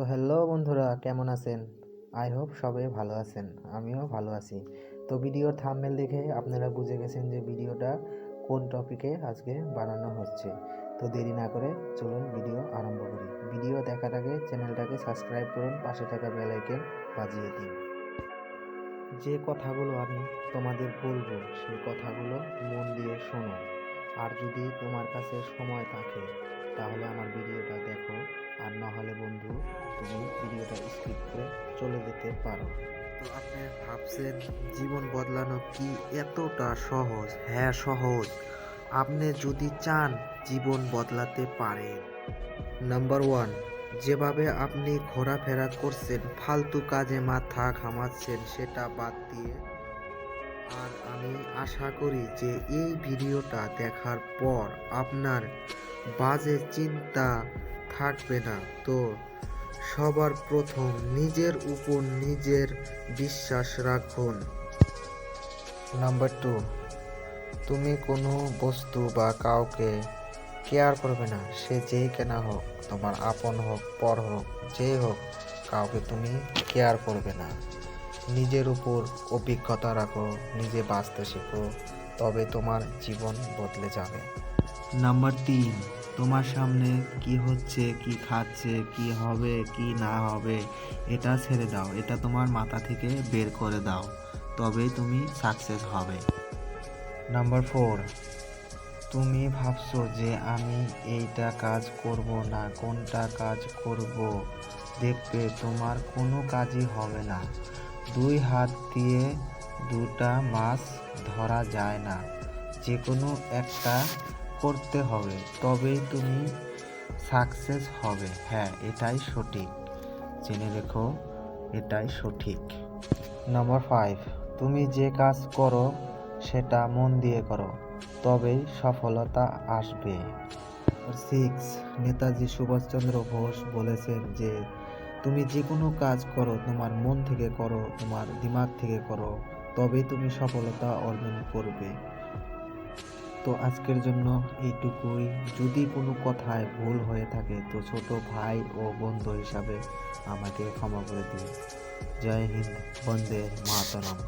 তো হ্যালো বন্ধুরা, কেমন আছেন? আই হোপ সবাই ভালো আছেন, আমিও ভালো আছি। তো ভিডিওর থাম্বনেল দেখে আপনারা বুঝে গেছেন যে ভিডিওটা কোন টপিকে আজকে বানানো হচ্ছে। তো দেরি না করে চলুন ভিডিও আরম্ভ করি। ভিডিও দেখার আগে চ্যানেলটাকে সাবস্ক্রাইব করুন, পাশে থাকা বেল আইকন বাজিয়ে দিন। যে কথাগুলো আমি তোমাদের বলব সেই কথাগুলো মন দিয়ে শোনো। আর যদি তোমার কাছে সময় থাকে, তাহলে আমার ভিডিওটা দেখো, আর না চলে যেতে পারো। তো আপনি ভাবছেন জীবন বদলানো কি এতটা সহজ? হ্যাঁ সহজ। আপনি যদি চান জীবন বদলাতে পারেন। নাম্বার ওয়ান, যেভাবে আপনি ঘোরাফেরা করছেন, ফালতু কাজে মাথা ঘামাচ্ছেন, সেটা বাদ দিয়ে। আর আমি আশা করি যে এই ভিডিওটা দেখার পর আপনার বাজে চিন্তা থাকবে না। তো সবার প্রথম নিজের উপর নিজের বিশ্বাস রাখুন। নাম্বার টু, তুমি কোনো বস্তু বা কাউকে কেয়ার করবে না। সে যেই কেনা হোক, তোমার আপন হোক, পর হোক, যেই হোক, কাউকে তুমি কেয়ার করবে না। নিজের উপর অভিজ্ঞতা রাখো, নিজে বাঁচতে শেখো, তবে তোমার জীবন বদলে যাবে। নাম্বার তিন, তোমার সামনে কি হচ্ছে, কি খাচ্ছে, কি হবে, কি না হবে, এটা ছেড়ে দাও, এটা তোমার মাথা থেকে বের করে দাও, তবেই তুমি সাকসেস হবে। নাম্বার ফোর তুমি ভাবছ যে আমি এইটা কাজ করব না, কোনটা কাজ করব? দেখবে তোমার কোনো কাজই হবে না। দুই হাত দিয়ে দুটা মাছ ধরা যায় না যে কোনো একটা করতে হবে, তবেই তুমি সাকসেস হবে। হ্যাঁ এটাই সঠিক। জেনে রেখো, এটাই সঠিক। নাম্বার ফাইভ তুমি যে কাজ করো, সেটা মন দিয়ে করো, তবেই সফলতা আসবে। সিক্স নেতাজি সুভাষচন্দ্র ঘোষ বলেছেন যে, তুমি যে কোনো কাজ করো, তোমার মন থেকে করো, তোমার দিমাগ থেকে করো, তবেই তুমি সফলতা অর্জন করবে। তো আজকের জন্য এইটুকুই। যদি কোনো কথায় ভুল হয়ে থাকে, তো ছোট ভাই ও বন্ধু হিসাবে আমাকে ক্ষমা করে দিন। জয় হিন্দ, বন্দে মাতরম।